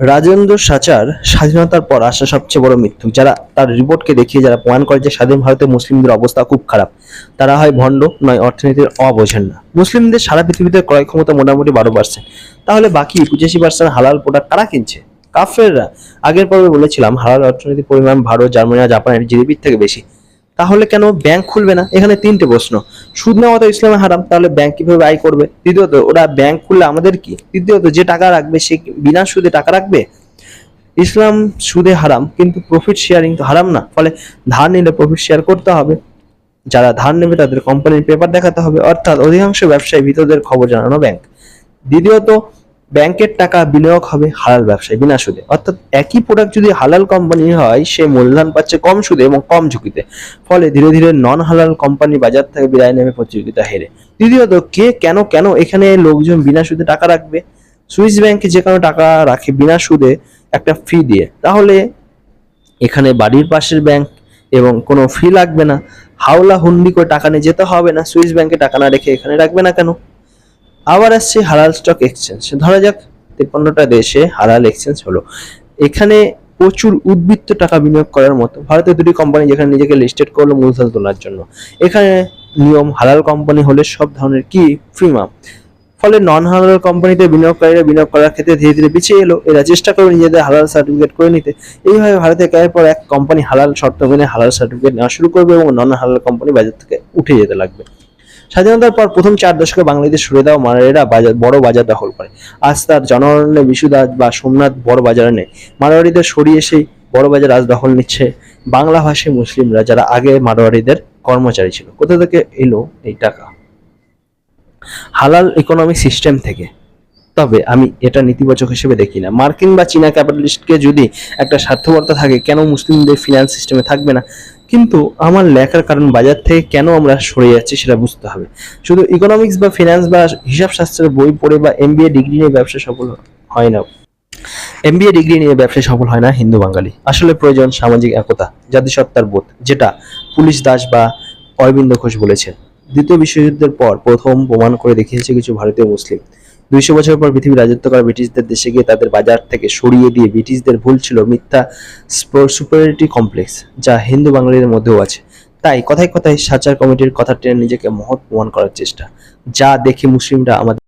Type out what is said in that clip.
রাজেন্দ্র সাচার স্বাধীনতার পর আসা সবচেয়ে বড় মৃত্যু। যারা তার রিপোর্টকে দেখিয়ে যারা প্রমাণ করে যে স্বাধীন ভারতে মুসলিমদের অবস্থা খুব খারাপ, তারা হয় ভণ্ড, নয় অর্থনীতির অবোঝেন না। মুসলিমদের সারা পৃথিবীতে ক্রয় ক্ষমতা মোটামুটি বারো পার্সেন্ট তাহলে বাকি পঁচাশি পার্সেন্ট হালাল প্রোডাক্ট কারা কিনছে? কাফেররা। আগের পর্বে বলেছিলাম, হালাল অর্থনীতির পরিমাণ ভারত, জার্মানি আর জাপানের জিডিপির থেকে বেশি। তাহলে কেন ব্যাংক খুলবে না? এখানে তিনটে প্রশ্ন। সুদ নেওয়া তো ইসলামে হারাম, তাহলে ব্যাংক কীভাবে আয় করবে? দ্বিতীয়ত, ওরা ব্যাংক খুললে আমাদের কি? তৃতীয়ত, যে টাকা রাখবে, সে বিনা সুদে টাকা রাখবে? ইসলাম সুদে হারাম, কিন্তু প্রফিট শেয়ারিং তো হারাম না। ফলে ধার নিলে প্রফিট শেয়ার করতে হবে। যারা ধার নেবে, তাদের কোম্পানির পেপার দেখাতে হবে। অর্থাৎ, অধিকাংশ ব্যবসায়ী ভিতরদের খবর জানানো ব্যাংক দ্বিতীয়ত ব্যাংকের টাকা বিনিয়োগ হবে হালাল ব্যবসায় বিনা সুদে। অর্থাৎ একই প্রোডাক্ট যদি হালাল কোম্পানি হয়, সে মূলধন পাচ্ছে কম সুদে এবং কম ঝুঁকিতে। ফলে ধীরে ধীরে নন হালাল কোম্পানি বাজার থেকে বিদায় নেবে প্রতিযোগিতা হেরে। দ্বিতীয়ত, কে, কেন কেন এখানে লোকজন বিনা সুদে টাকা রাখবে? সুইস ব্যাংকে যে কোনো টাকা রাখে বিনা সুদে একটা ফি দিয়ে। তাহলে এখানে বাড়ির পাশের ব্যাংক এবং কোনো ফি লাগবে না। হাওলা হুন্ডি করে টাকা নিয়ে যেতে হবে না, সুইস ব্যাংকে টাকা না রেখে এখানে রাখবে না কেন? আবার আসছে হালাল স্টক এক্সচেঞ্জ ধরা যাক তেপান্নটা দেশে হালাল এক্সচেঞ্জ হলো। এখানে প্রচুর উদ্বৃত্ত টাকা বিনিয়োগ করার মতো। ভারতের দুটি কোম্পানি যেখানে নিজেকে লিস্টেড করল মূলধন তোলার জন্য। এখানে নিয়ম, হালাল কোম্পানি হলে সব ধরনের কি? প্রিমিয়াম ফলে নন হালাল কোম্পানিতে বিনিয়োগকারীরা বিনিয়োগ করার ক্ষেত্রে ধীরে ধীরে পিছিয়ে এলো। এরা চেষ্টা করে নিজেদের হালাল সার্টিফিকেট করে নিতে। এইভাবে ভারতে একের পর এক কোম্পানি হালাল শর্ত মেনে হালাল সার্টিফিকেট নেওয়া শুরু করবে এবং নন হালাল কোম্পানি বাজার থেকে উঠে যেতে লাগবে। স্বাধীনতার পর প্রথম চার দশকে বাংলাদেশ সরে দেওয়া মারারিরা বাজার, বড় বাজার দখল করে। আজ তার জনরণ্যে বিশুদাস বা সোমনাথ বড় বাজারে নেই। মারোয়ারিদের সরিয়ে সেই বড় বাজার আজ দখল নিচ্ছে বাংলা ভাষী মুসলিমরা, যারা আগে মারোয়ারিদের কর্মচারী ছিল। কোথা থেকে এলো এই টাকা? হালাল ইকোনমিক সিস্টেম থেকে। তবে আমি এটা নেতিবাচক হিসেবে দেখি না। মার্কিন বা চীনা ক্যাপিটালিস্টকে যদি একটা স্বার্থবর্তা থাকে, কেন মুসলিমদের ফিনান্স সিস্টেমে থাকবে না? কিন্তু আমার লেখার কারণ বাজার থেকে কেন আমরা সরে যাচ্ছি সেটা বুঝতে হবে। শুধু ইকোনমিক্স বা ফিনান্স বা হিসাব শাস্ত্রের বই পড়ে বা এমবিএ ডিগ্রি নিয়ে ব্যবসা সফল হয় না। এমবিএ ডিগ্রি নিয়ে ব্যবসায় সফল হয় না হিন্দু বাঙালি। আসলে প্রয়োজন সামাজিক একতা, জাতিসত্তার বোধ, যেটা পুলিশ দাস বা অরবিন্দ ঘোষ বলেছেন। দ্বিতীয় বিশ্বযুদ্ধের পর প্রথম প্রমাণ করে দেখিয়েছে কিছু ভারতীয় মুসলিম। দুইশো বছর পর পৃথিবীর রাজত্ব করা ব্রিটিশদের দেশে গিয়ে তাদের বাজার থেকে সরিয়ে দিয়ে ব্রিটিশদের ভুল ছিল মিথ্যা সুপারিটি কমপ্লেক্স যা হিন্দু বাঙালিদের মধ্যেও আছে। তাই কথায় কথায় সাচার কমিটির কথা টেনে নিজেকে মহৎ প্রমাণ করার চেষ্টা, যা দেখে মুসলিমরা আমাদের